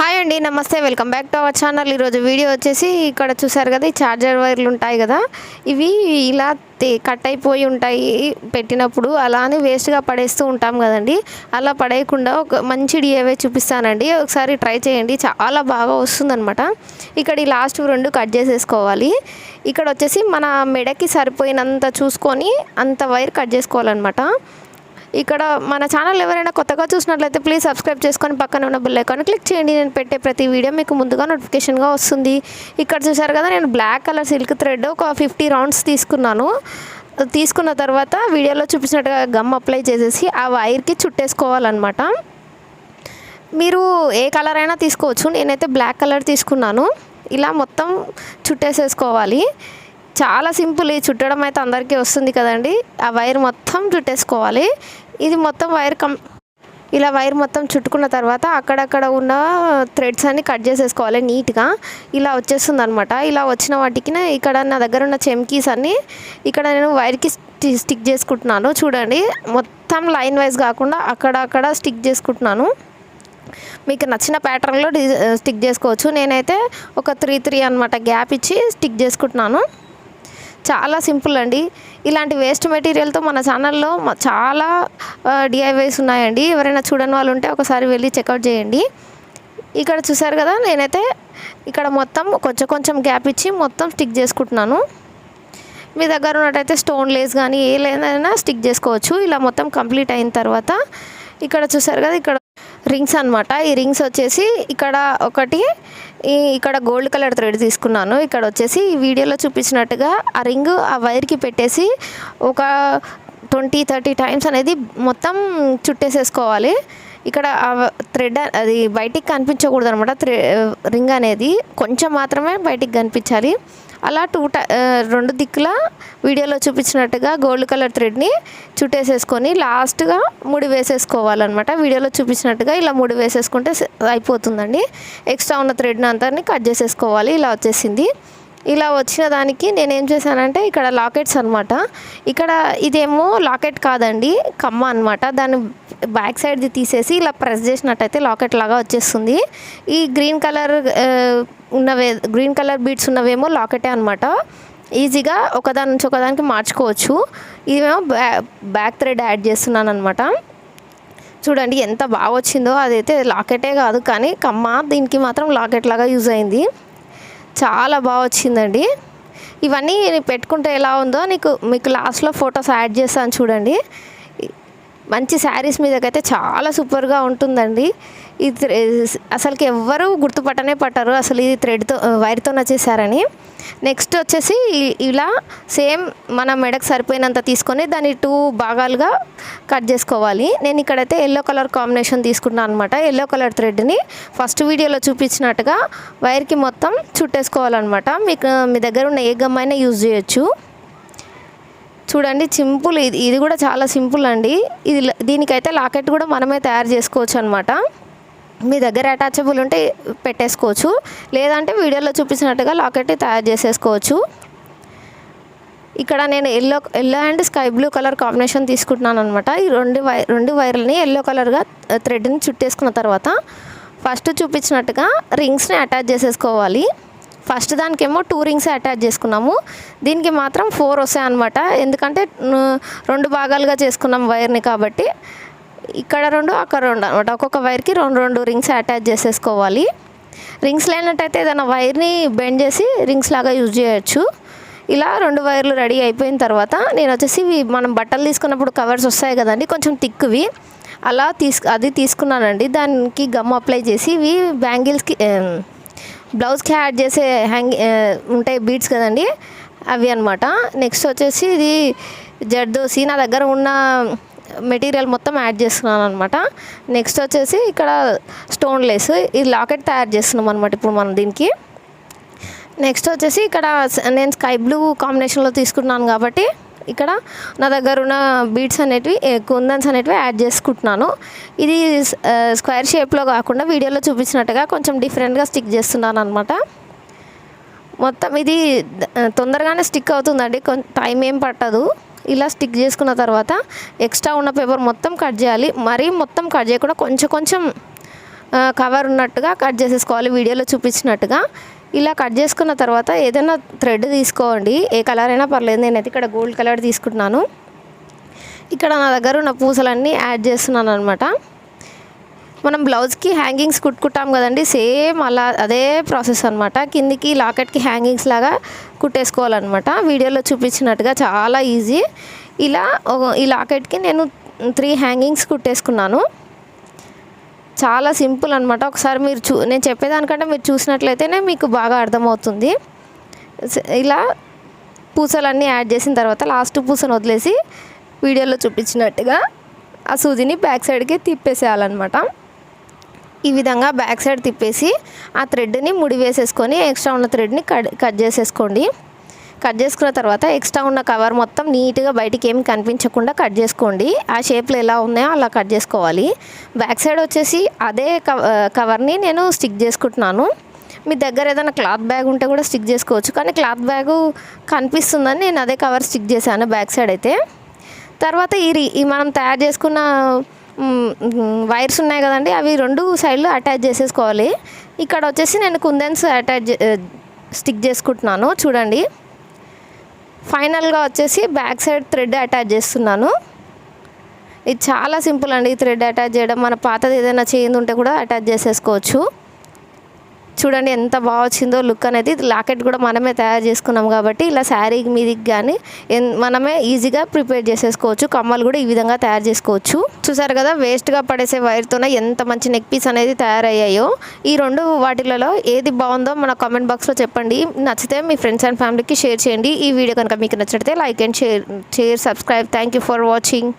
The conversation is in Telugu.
హాయ్ అండి నమస్తే. Welcome back to our channel ఈరోజు వీడియో వచ్చేసి ఇక్కడ చూసారు కదా ఈ ఛార్జర్ వైర్లు ఉంటాయి కదా ఇవి ఇలా కట్ అయిపోయి ఉంటాయి పెట్టినప్పుడు అలానే వేస్ట్గా పడేస్తూ ఉంటాం కదండి. అలా పడేయకుండా ఒక మంచి డిఏవే చూపిస్తానండి. ఒకసారి ట్రై చేయండి చాలా బాగా వస్తుందన్నమాట. ఇక్కడ ఈ లాస్ట్ రెండు కట్ చేసేసుకోవాలి. ఇక్కడ వచ్చేసి మన మెడకి సరిపోయినంత చూసుకొని అంత వైర్ కట్ చేసుకోవాలన్నమాట. ఇక్కడ మన ఛానల్ ఎవరైనా కొత్తగా చూసినట్లయితే ప్లీజ్ సబ్స్క్రైబ్ చేసుకొని పక్కన ఉన్న బెల్ ఐకాన్ క్లిక్ చేయండి. నేను పెట్టే ప్రతి వీడియో మీకు ముందుగా నోటిఫికేషన్గా వస్తుంది. ఇక్కడ చూసారు కదా నేను బ్లాక్ కలర్ సిల్క్ థ్రెడ్ ఒక ఫిఫ్టీ రౌండ్స్ తీసుకున్నాను. తీసుకున్న తర్వాత వీడియోలో చూపించినట్టుగా గమ్ అప్లై చేసేసి ఆ వైర్కి చుట్టేసుకోవాలన్నమాట. మీరు ఏ కలర్ అయినా తీసుకోవచ్చు. నేనైతే బ్లాక్ కలర్ తీసుకున్నాను. ఇలా మొత్తం చుట్టేసేసుకోవాలి. చాలా సింపుల్ ఈ. చుట్టడం అయితే అందరికీ వస్తుంది కదండి. ఆ వైర్ మొత్తం చుట్టేసుకోవాలి. ఇది మొత్తం వైర్ కం ఇలా వైర్ మొత్తం చుట్టుకున్న తర్వాత అక్కడక్కడ ఉన్న థ్రెడ్స్ అన్ని కట్ చేసేసుకోవాలి నీట్గా. ఇలా వచ్చేస్తుంది అనమాట ఇలా వచ్చిన వాటికి ఇక్కడ నా దగ్గర ఉన్న చెమ్కీస్ అన్ని ఇక్కడ నేను వైర్కి స్టి- స్టిక్ చేసుకుంటున్నాను. చూడండి మొత్తం లైన్ వైజ్ కాకుండా అక్కడక్కడ స్టిక్ చేసుకుంటున్నాను. మీకు నచ్చిన ప్యాటర్న్లో డి స్టిక్ చేసుకోవచ్చు. నేనైతే ఒక త్రీ త్రీ అనమాట గ్యాప్ ఇచ్చి స్టిక్ చేసుకుంటున్నాను. చాలా సింపుల్ అండి. ఇలాంటి వేస్ట్ మెటీరియల్తో మన ఛానల్లో చాలా డిఐవైస్ ఉన్నాయండి. ఎవరైనా చూడని వాళ్ళు ఉంటే ఒకసారి వెళ్ళి చెక్అవుట్ చేయండి. ఇక్కడ చూసారు కదా నేనైతే ఇక్కడ మొత్తం కొంచెం కొంచెం గ్యాప్ ఇచ్చి మొత్తం స్టిక్ చేసుకుంటున్నాను. మీ దగ్గర ఉన్నట్టయితే స్టోన్ లేస్ కానీ ఏ లేదైనా స్టిక్ చేసుకోవచ్చు. ఇలా మొత్తం కంప్లీట్ అయిన తర్వాత ఇక్కడ చూసారు కదా ఇక్కడ రింగ్స్ అనమాట ఈ రింగ్స్ వచ్చేసి ఇక్కడ ఒకటి ఈ ఇక్కడ గోల్డ్ కలర్ థ్రెడ్ తీసుకున్నాను. ఇక్కడ వచ్చేసి ఈ వీడియోలో చూపించినట్టుగా ఆ రింగ్ ఆ వైర్కి పెట్టేసి ఒక ట్వంటీ థర్టీ టైమ్స్ అనేది మొత్తం చుట్టేసేసుకోవాలి. ఇక్కడ ఆ థ్రెడ్ అది బయటికి కనిపించకూడదు అనమాట థ్రె రింగ్ అనేది కొంచెం మాత్రమే బయటికి కనిపించాలి. అలా టూ రెండు దిక్కుల వీడియోలో చూపించినట్టుగా గోల్డ్ కలర్ థ్రెడ్ని చుట్టేసేసుకొని లాస్ట్గా ముడి వేసేసుకోవాలన్నమాట. వీడియోలో చూపించినట్టుగా ఇలా ముడి వేసేసుకుంటే అయిపోతుందండి. ఎక్స్ట్రా ఉన్న థ్రెడ్ని అంతా కట్ చేసేసుకోవాలి. ఇలా వచ్చేసింది. ఇలా వచ్చిన దానికి నేనేం చేశానంటే ఇక్కడ లాకెట్స్ అనమాట ఇక్కడ ఇదేమో లాకెట్ కాదండి కమ్మ అనమాట దాన్ని బ్యాక్ సైడ్ది తీసేసి ఇలా ప్రెస్ చేసినట్టయితే లాకెట్ లాగా వచ్చేస్తుంది. ఈ గ్రీన్ కలర్ ఉన్నవే గ్రీన్ కలర్ బీడ్స్ ఉన్నవేమో లాకెటే అనమాట ఈజీగా ఒకదాని నుంచి ఒకదానికి మార్చుకోవచ్చు. ఇదేమో బ్యా బ్యాక్ థ్రెడ్ యాడ్ చేస్తున్నాను అనమాట చూడండి ఎంత బాగా వచ్చిందో అదైతే లాకెటే కాదు కానీ కమ్మ దీనికి మాత్రం లాకెట్ లాగా యూజ్ అయింది. చాలా బాగా వచ్చిందండి. ఇవన్నీ పెట్టుకుంటే ఎలా ఉందో నీకు మీకు లాస్ట్లో ఫొటోస్ యాడ్ చేస్తాను చూడండి. మంచి శారీస్ మీదకైతే చాలా సూపర్గా ఉంటుందండి. ఈ అసలుకి ఎవ్వరూ గుర్తుపట్టనే పట్టరు. అసలు ఇది థ్రెడ్తో వైర్తో వచ్చేసారని నెక్స్ట్ వచ్చేసి ఇలా సేమ్ మన మెడకు సరిపోయినంత తీసుకొని దాన్ని టూ భాగాలుగా కట్ చేసుకోవాలి. నేను ఇక్కడైతే ఎల్లో కలర్ కాంబినేషన్ తీసుకున్నాను అనమాట ఎల్లో కలర్ థ్రెడ్ని ఫస్ట్ వీడియోలో చూపించినట్టుగా వైర్కి మొత్తం చుట్టేసుకోవాలన్నమాట. మీకు మీ దగ్గర ఉన్న ఏ గమ్ అయినా యూజ్ చేయొచ్చు. చూడండి సింపుల్. ఇది ఇది కూడా చాలా సింపుల్ అండి. ఇది దీనికైతే లాకెట్ కూడా మనమే తయారు చేసుకోవచ్చు అనమాట మీ దగ్గర అటాచబుల్ ఉంటే పెట్టేసుకోవచ్చు. లేదంటే వీడియోలో చూపించినట్టుగా లాకెట్ తయారు చేసేసుకోవచ్చు. ఇక్కడ నేను yellow yellow and sky blue colour combination తీసుకుంటున్నాను అనమాట ఈ రెండు వై రెండు వైర్లని ఎల్లో కలర్గా థ్రెడ్ని చుట్టేసుకున్న తర్వాత ఫస్ట్ చూపించినట్టుగా రింగ్స్ని అటాచ్ చేసేసుకోవాలి. ఫస్ట్ దానికేమో టూ రింగ్స్ అటాచ్ చేసుకున్నాము. దీనికి మాత్రం ఫోర్ వస్తాయి అనమాట ఎందుకంటే రెండు భాగాలుగా చేసుకున్నాం వైర్ని కాబట్టి. ఇక్కడ రెండు అక్కడ రెండు అనమాట ఒక్కొక్క వైర్కి రెండు రెండు రింగ్స్ అటాచ్ చేసేసుకోవాలి. రింగ్స్ లేనట్టయితే ఏదైనా వైర్ని బెండ్ చేసి రింగ్స్ లాగా యూజ్ చేయొచ్చు. ఇలా రెండు వైర్లు రెడీ అయిపోయిన తర్వాత నేను వచ్చేసి మనం బట్టలు తీసుకున్నప్పుడు కవర్స్ వస్తాయి కదండి కొంచెం థిక్వి. అలా తీసు అది తీసుకున్నానండి. దానికి గమ్ అప్లై చేసి ఇవి బ్యాంగిల్స్కి బ్లౌజ్కి యాడ్ చేసే హ్యాంగ్ ఉంటాయి బీడ్స్ కదండి? అవి అనమాట నెక్స్ట్ వచ్చేసి ఇది జర్దోసి. నా దగ్గర ఉన్న మెటీరియల్ మొత్తం యాడ్ చేస్తున్నాను అనమాట నెక్స్ట్ వచ్చేసి ఇక్కడ స్టోన్ లేస్. ఈ లాకెట్ తయారు చేస్తున్నాం అనమాట ఇప్పుడు మనం దీనికి. నెక్స్ట్ వచ్చేసి ఇక్కడ నేను స్కై బ్లూ కాంబినేషన్లో తీసుకున్నాను కాబట్టి ఇక్కడ నా దగ్గర ఉన్న బీడ్స్ అనేటివి కుందన్స్ అనేటివి యాడ్ చేసుకుంటున్నాను. ఇది స్క్వేర్ షేప్లో కాకుండా వీడియోలో చూపించినట్టుగా కొంచెం డిఫరెంట్గా స్టిక్ చేస్తున్నాను అనమాట మొత్తం ఇది తొందరగానే స్టిక్ అవుతుందండి. కొంచెం టైం ఏం పట్టదు. ఇలా స్టిక్ చేసుకున్న తర్వాత ఎక్స్ట్రా ఉన్న పేపర్ మొత్తం కట్ చేయాలి. మరీ మొత్తం కట్ చేయకుండా కొంచెం కొంచెం కవర్ ఉన్నట్టుగా కట్ చేసేసుకోవాలి. వీడియోలో చూపించినట్టుగా. ఇలా కట్ చేసుకున్న తర్వాత ఏదైనా థ్రెడ్ తీసుకోండి. ఏ కలర్ అయినా పర్లేదు నేనైతే ఇక్కడ గోల్డ్ కలర్ తీసుకుంటున్నాను. ఇక్కడ నా దగ్గర ఉన్న పూసలన్నీ యాడ్ చేస్తున్నాను అనమాట మనం బ్లౌజ్కి హ్యాంగింగ్స్ కుట్టుకుంటాం కదండి సేమ్ అలా అదే ప్రాసెస్ అనమాట కిందికి లాకెట్కి హ్యాంగింగ్స్ లాగా కుట్టేసుకోవాలన్నమాట. వీడియోలో చూపించినట్టుగా చాలా ఈజీ. ఇలా ఈ లాకెట్కి నేను త్రీ హ్యాంగింగ్స్ కుట్టేసుకున్నాను. చాలా సింపుల్ అనమాట ఒకసారి మీరు చూ నేను చెప్పేదానికంటే మీరు చూసినట్లయితేనే మీకు బాగా అర్థమవుతుంది. ఇలా పూసలన్నీ యాడ్ చేసిన తర్వాత లాస్ట్ పూసను వదిలేసి వీడియోలో చూపించినట్టుగా ఆ సూదిని బ్యాక్ సైడ్కి తిప్పేసేయాలన్నమాట. ఈ విధంగా బ్యాక్ సైడ్ తిప్పేసి ఆ థ్రెడ్ని ముడి వేసేసుకొని ఎక్స్ట్రా ఉన్న థ్రెడ్ని కట్ కట్ చేసేసుకోండి. కట్ చేసుకున్న తర్వాత ఎక్స్ట్రా ఉన్న కవర్ మొత్తం నీట్గా బయటికి ఏం కనిపించకుండా కట్ చేసుకోండి. ఆ షేప్లో ఎలా ఉన్నాయో అలా కట్ చేసుకోవాలి. బ్యాక్ సైడ్ వచ్చేసి అదే కవ- కవర్ని నేను స్టిక్ చేసుకుంటున్నాను. మీ దగ్గర ఏదైనా క్లాత్ బ్యాగ్ ఉంటే కూడా స్టిక్ చేసుకోవచ్చు. కానీ క్లాత్ బ్యాగు కనిపిస్తుందని నేను అదే కవర్ స్టిక్ చేశాను బ్యాక్ సైడ్ అయితే. తర్వాత ఈ ఈ మనం తయారు చేసుకున్న వైర్స్ ఉన్నాయి కదండి అవి రెండు సైడ్లు అటాచ్ చేసేసుకోవాలి. ఇక్కడ వచ్చేసి నేను కుందన్స్ అటాచ్ స్టిక్ చేసుకుంటున్నాను. చూడండి. ఫైనల్గా వచ్చేసి బ్యాక్ సైడ్ థ్రెడ్ అటాచ్ చేస్తున్నాను. ఇది చాలా సింపుల్ అండి ఈ థ్రెడ్ అటాచ్ చేయడం. మన పాతది ఏదైనా చేయింది ఉంటే కూడా అటాచ్ చేసేసుకోవచ్చు. చూడండి ఎంత బాగా వచ్చిందో లుక్ అనేది. లాకెట్ కూడా మనమే తయారు చేసుకున్నాం కాబట్టి ఇలా శారీ మీదికి కానీ ఎన్- మనమే ఈజీగా ప్రిపేర్ చేసేసుకోవచ్చు. కమ్మలు కూడా ఈ విధంగా తయారు చేసుకోవచ్చు. చూసారు కదా వేస్ట్గా పడేసే వైర్తోనే ఎంత మంచి నెక్ పీస్ అనేది తయారయ్యాయో. ఈ రెండు వాటిలలో ఏది బాగుందో మన కామెంట్ బాక్స్లో చెప్పండి. నచ్చితే మీ ఫ్రెండ్స్ అండ్ ఫ్యామిలీకి షేర్ చేయండి. ఈ వీడియో కనుక మీకు నచ్చితే like and share share subscribe thank you for watching